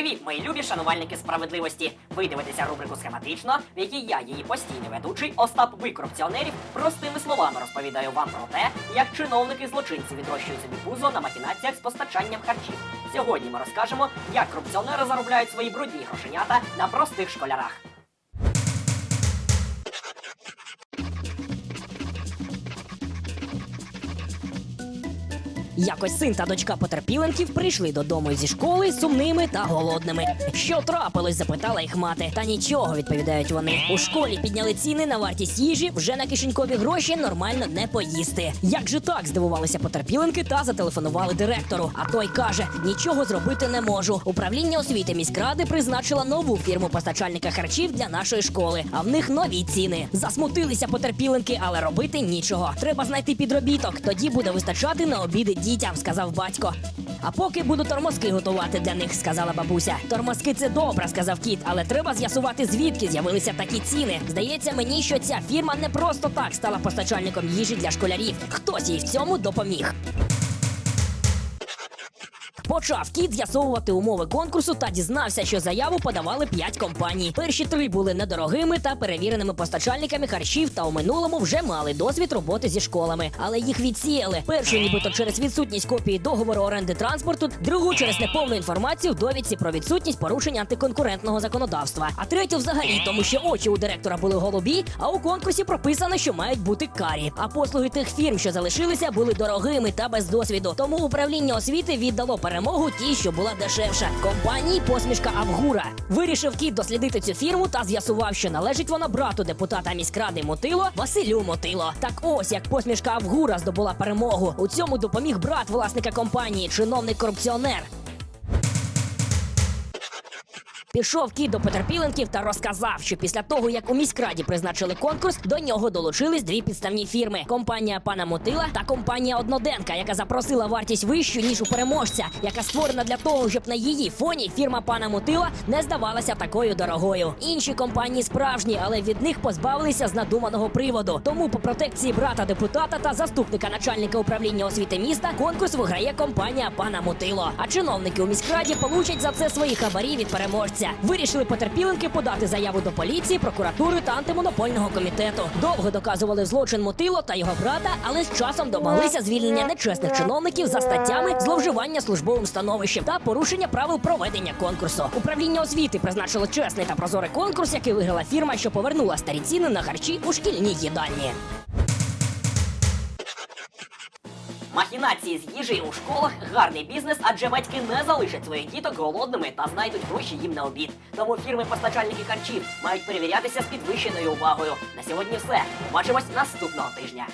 Привіт, мої любі шанувальники справедливості! Ви дивитеся рубрику схематично, в якій я, її постійний ведучий Остап Ви корупціонерів, простими словами розповідаю вам про те, як чиновники злочинці відрощують собі пузо на махінаціях з постачанням харчів. Сьогодні ми розкажемо, як корупціонери заробляють свої брудні грошенята на простих школярах. Якось син та дочка потерпіленків прийшли додому зі школи сумними та голодними. Що трапилось? запитала їх мати. Та нічого, відповідають вони. У школі підняли ціни на вартість їжі, вже на кишенькові гроші нормально не поїсти. Як же так? здивувалися потерпіленки та зателефонували директору. А той каже: нічого зробити не можу. Управління освіти міськради призначила нову фірму постачальника харчів для нашої школи. А в них нові ціни. Засмутилися потерпіленки, але робити нічого. Треба знайти підробіток. Тоді буде вистачати на обіди дітям, сказав батько. А поки буду тормозки готувати для них, сказала бабуся. Тормозки це добре, сказав кіт, але треба з'ясувати, звідки з'явилися такі ціни. Здається мені, що ця фірма не просто так стала постачальником їжі для школярів. Хтось їй в цьому допоміг. Почав кіт з'ясовувати умови конкурсу та дізнався, що заяву подавали п'ять компаній. Перші три були недорогими та перевіреними постачальниками харчів та у минулому вже мали досвід роботи зі школами, але їх відсіяли. Першу, нібито через відсутність копії договору оренди транспорту, другу через неповну інформацію в довідці про відсутність порушення антиконкурентного законодавства. А третю взагалі, тому що очі у директора були голубі, а у конкурсі прописано, що мають бути карі. А послуги тих фірм, що залишилися, були дорогими та без досвіду. Тому управління освіти віддало перемогу тій, що була дешевша. Компанії посмішка Авгура. Вирішив кіт дослідити цю фірму та з'ясував, що належить вона брату депутата міськради Мотило Василю Мотило. Так ось як посмішка Авгура здобула перемогу. У цьому допоміг брат власника компанії, чиновник корупціонер. Пішов кіт до потерпіленків та розказав, що після того, як у міськраді призначили конкурс, до нього долучились дві підставні фірми: компанія пана Мотила та компанія Одноденка, яка запросила вартість вищу ніж у переможця, яка створена для того, щоб на її фоні фірма пана Мотила не здавалася такою дорогою. Інші компанії справжні, але від них позбавилися з надуманого приводу. Тому по протекції брата депутата та заступника начальника управління освіти міста конкурс виграє компанія пана Мотило. А чиновники у міськраді получать за це свої хабарі від переможця. Вирішили потерпіленки подати заяву до поліції, прокуратури та антимонопольного комітету. Довго доказували злочин Мотило та його брата, але з часом домоглися звільнення нечесних чиновників за статтями зловживання службовим становищем та порушення правил проведення конкурсу. Управління освіти призначило чесний та прозорий конкурс, який виграла фірма, що повернула старі ціни на харчі у шкільній їдальні. Махінації з їжею у школах гарний бізнес, адже батьки не залишать своїх діток голодними та знайдуть гроші їм на обід. Тому фірми-постачальники харчів мають перевірятися з підвищеною увагою. На сьогодні все. Побачимось наступного тижня.